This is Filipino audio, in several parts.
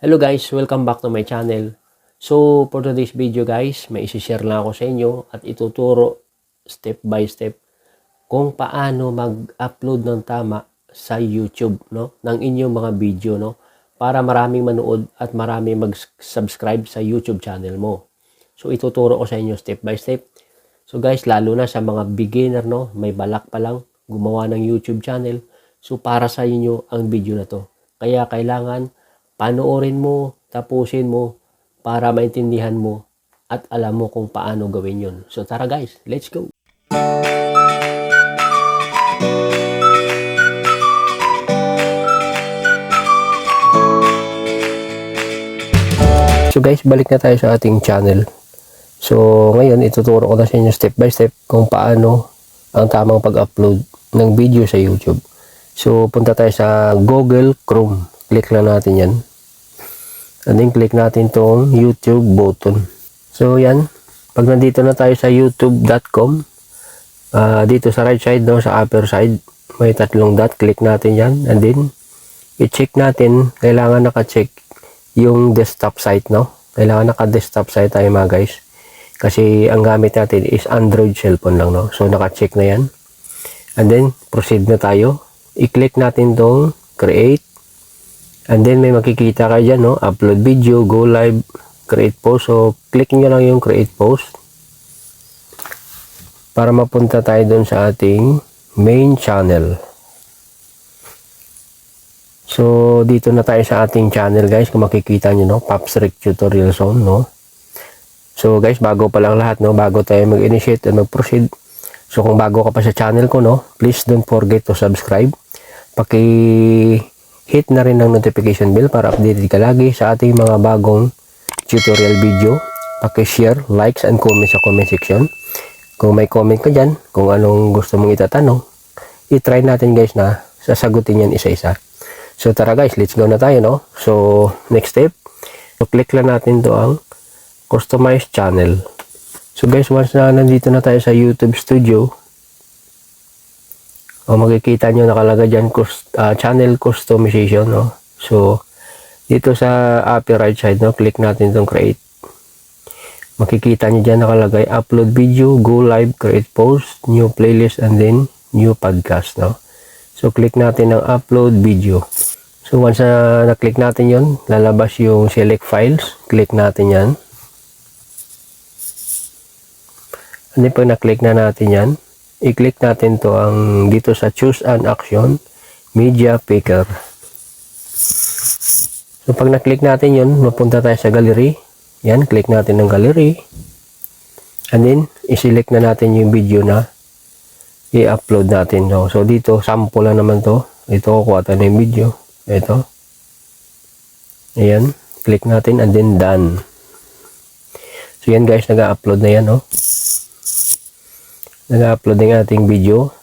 Hello guys, welcome back to my channel. So, for today's video guys, may isi-share lang ako sa inyo at ituturo step by step kung paano mag-upload ng tama sa YouTube, no? Ng inyong mga video, no? Para maraming manood at maraming mag-subscribe sa YouTube channel mo. So, ituturo ko sa inyo step by step. So guys, lalo na sa mga beginner, no? May balak pa lang gumawa ng YouTube channel. So, para sa inyo ang video na to. Kaya kailangan panoorin mo, tapusin mo para maintindihan mo at alam mo kung paano gawin yun. So tara guys, let's go! So guys, balik na tayo sa ating channel. So ngayon, ituturo ko na sa inyo step by step kung paano ang tamang pag-upload ng video sa YouTube. So punta tayo sa Google Chrome. Click lang natin yan. And then click natin tong YouTube button. So yan, pag nandito na tayo sa youtube.com, ah, dito sa right side, no, sa upper side, may tatlong dot, click natin yan. And then, i-check natin, kailangan naka-check yung desktop site, no? Kailangan naka-desktop site tayo mga guys. Kasi ang gamit natin is Android cellphone lang, no? So, naka-check na yan. And then, proceed na tayo. I-click natin tong create. And then, may makikita kayo dyan, no? Upload video, go live, create post. So, click nyo lang yung create post. Para mapunta tayo dun sa ating main channel. So, dito na tayo sa ating channel guys. Kung makikita nyo, no? Pops Rick Tutorial Zone, no? So, guys, bago pa lang lahat, no? Bago tayo mag-initiate at mag-proceed. So, kung bago ka pa sa channel ko, no? Please don't forget to subscribe. Paki-hit na rin ng notification bell para updated ka lagi sa ating mga bagong tutorial video. Paki-share, likes, and comment sa comment section. Kung may comment ka dyan, kung anong gusto mong itatanong, i-try natin guys na sasagutin yan isa-isa. So tara guys, let's go na tayo no. So next step, so click lang natin to ang customize channel. So guys, once na nandito na tayo sa YouTube Studio, o makikita nyo nakalagay dyan cus- ah, channel customization no. So dito sa upper right side no, click natin tong create. Makikita nyo dyan nakalagay upload video, go live, create post, new playlist, and then new podcast no. So click natin ang upload video. So once na na-click natin yon, lalabas yung select files. Click natin yan. And then pag na-click na natin yan, i-click natin to ang dito sa choose an action, media picker. So pag na-click natin yon, mapunta tayo sa gallery. Yan, click natin ng gallery. And then, i-select na natin yung video na i-upload natin. No? So dito, sample lang naman to. Ito, kukuha tayo ng video. Ito. Ayan. Click natin and then done. So yan guys, nag-upload na yan. No? Nag-upload na yung ating video.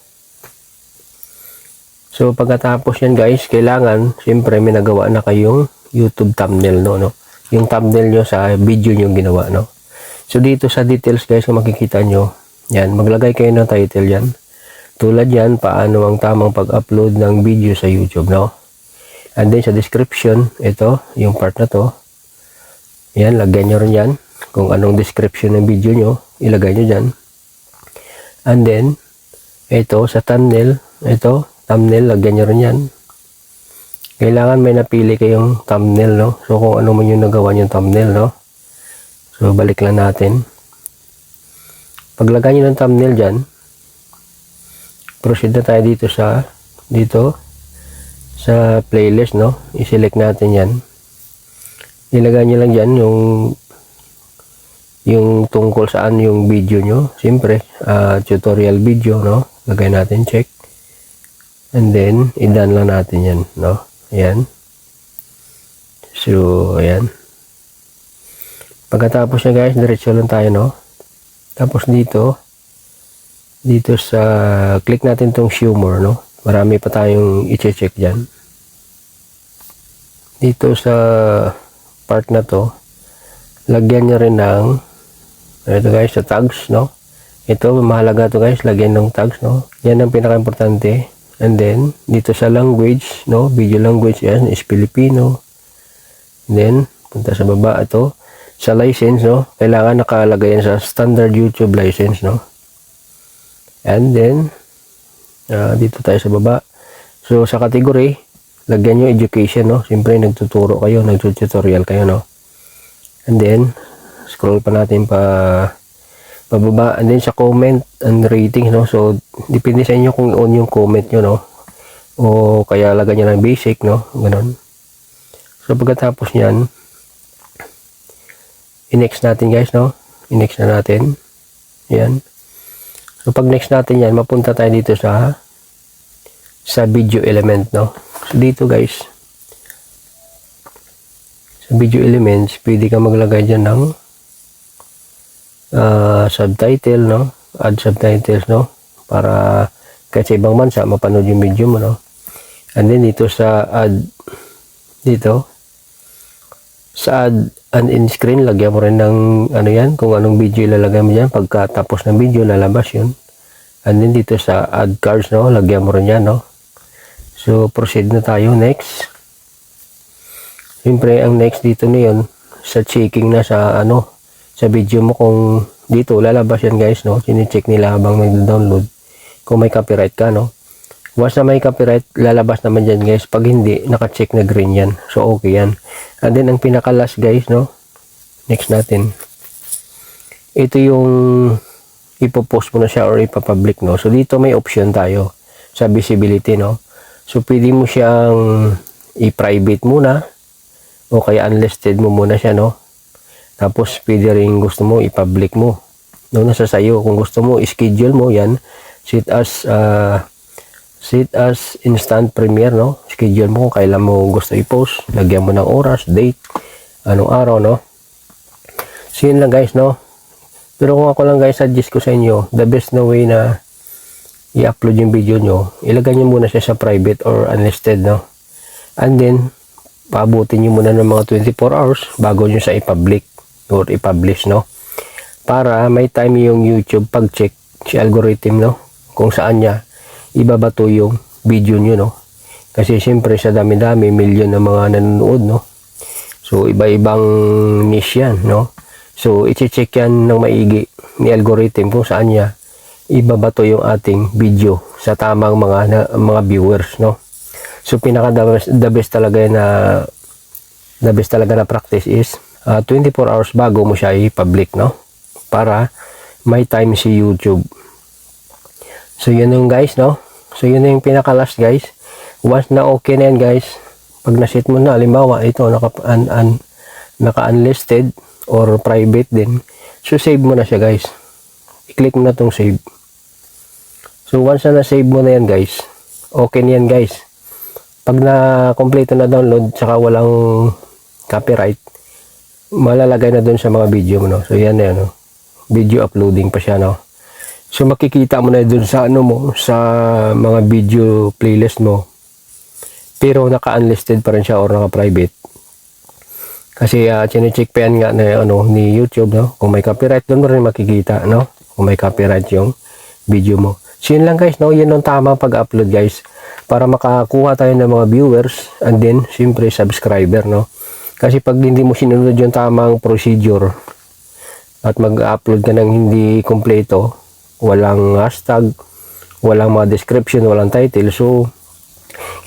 So pagkatapos yan guys, kailangan, siyempre may nagawa na kayong YouTube thumbnail. No? no? Yung thumbnail nyo sa video nyo ginawa. No? So dito sa details guys, kung makikita nyo, yan, maglagay kayo ng title yan. Tulad yan, paano ang tamang pag-upload ng video sa YouTube, no? And then sa description, ito, yung part na to. Yan, lagyan nyo rin yan. Kung anong description ng video nyo, ilagay nyo dyan. And then, ito, sa thumbnail, ito, thumbnail, lagyan nyo rin yan. Kailangan may napili kayong thumbnail, no? So, kung ano man yung nagawa yung thumbnail, no? So, balik lang natin. Paglagay nyo ng thumbnail dyan, proceed na tayo dito sa dito sa playlist no i-select natin yan ilagay nyo lang dyan yung yung tungkol saan yung video nyo siyempre uh, tutorial video no? Lagay natin check. And then i-done lang natin yan no? Ayan. So ayan. Pagkatapos na guys diretso lang tayo no? Tapos dito dito sa click natin tong show more no? Marami pa tayong i-check dyan. Dito sa part na to lagyan nyo rin ng ito guys sa tags no ito mahalaga to guys lagyan ng tags no yan ang pinaka importante and then dito sa language no video language yan is Filipino Then, punta sa baba ito. Sa license, no? Kailangan nakalagay yan sa standard YouTube license, no? And then, ah, dito tayo sa baba. So, sa category, lagyan nyo education, no? Siyempre, nagtuturo kayo, nagtututorial kayo, no? And then, scroll pa natin pa pababa. And then, sa comment and rating, no? So, depende sa inyo kung on yung comment nyo, no? O kaya lagyan nyo ng basic, no? Ganon. So, pagkatapos nyan, i-next natin, guys, no? I-next na natin. Yan. So, pag next natin yan, mapunta tayo dito sa sa video element, no? So, dito, guys, sa video elements, pwede ka maglagay dyan ng ah, subtitle, no? Add subtitles, no? Para kahit sa ibang bansa, mapanood yung video mo, no? And then, dito sa add, dito, sa add and in screen, lagyan mo rin ng ano yan, kung anong video ilalagay mo dyan. Pagkatapos ng video, lalabas yun. And then dito sa add cards, no, lagyan mo rin yan, no. So, proceed na tayo. Next. Siyempre, ang next dito na yun, sa checking na sa ano, sa video mo kung dito, lalabas yan guys, no. Sine-check nila habang nag-download. Kung may copyright ka, no. Once na may copyright, lalabas naman dyan guys. Pag hindi, naka-check na green yan. So, okay yan. And then, ang pinaka-last guys, no. Next natin. Ito yung ipopost mo na siya or ipapublic, no. So, dito may option tayo sa visibility, no. So, pwede mo siyang i-private muna o kaya unlisted mo muna siya, no. Tapos, pwede rin gusto mo i-public mo. No, nasa sayo. Kung gusto mo, i-schedule mo yan. Set as, uh, set as instant premiere, no? Schedule mo kung kailan mo gusto i-post. Lagyan mo ng oras, date, anong araw, no? So, yun lang guys, no? Pero kung ako lang guys, suggest ko sa inyo, the best na way na i-upload yung video nyo, ilagay nyo muna siya sa private or unlisted, no? And then, paabutin nyo muna ng mga 24 hours bago nyo siya i-public or i-publish, no? Para may time yung YouTube pag-check si algorithm, no? Kung saan niya ibabato yung video nyo, no? Kasi siyempre sa dami-dami, million na mga nanonood, no? So, iba-ibang niche yan, no? So, i-check yan ng maigi ni algorithm kung saan niya ibabato yung ating video sa tamang mga na, mga viewers, no? So, pinaka the best, the best talaga na the best talaga na practice is uh, 24 hours bago mo siya i-public, no? Para may time si YouTube. So, yun yung guys, no? So, yun yung pinaka-last, guys. Once na okay na yan, guys, pag na-set mo na, halimbawa, ito, naka, un, un, naka-unlisted or private din, so, save mo na siya, guys. I-click mo na tong save. So, once na na-save mo na yan, guys, okay na yan, guys. Pag na-complete na download, saka walang copyright, malalagay na dun sa mga video mo, no? So, yan na yan, no? Video uploading pa siya, no? So makikita mo na dun sa ano mo, sa mga video playlist mo. Pero naka-unlisted pa rin siya or naka-private. Kasi uh, chine-check pa yan nga na ano, ni YouTube, no? Kung may copyright, doon mo rin makikita, no? Kung may copyright yung video mo. So yun lang guys, no? Yun ang tamang pag-upload guys. Para makakuha tayo ng mga viewers and then, siyempre, subscriber, no? Kasi pag hindi mo sinunod yung tamang procedure at mag-upload ka ng hindi kompleto, walang hashtag, walang mga description, walang title. So,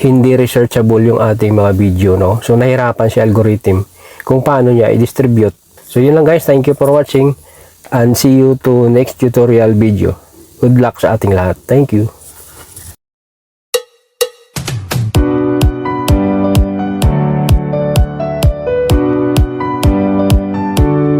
hindi researchable yung ating mga video, no? So, nahirapan si algorithm kung paano niya i-distribute. So, yun lang guys. Thank you for watching and see you to next tutorial video. Good luck sa ating lahat. Thank you.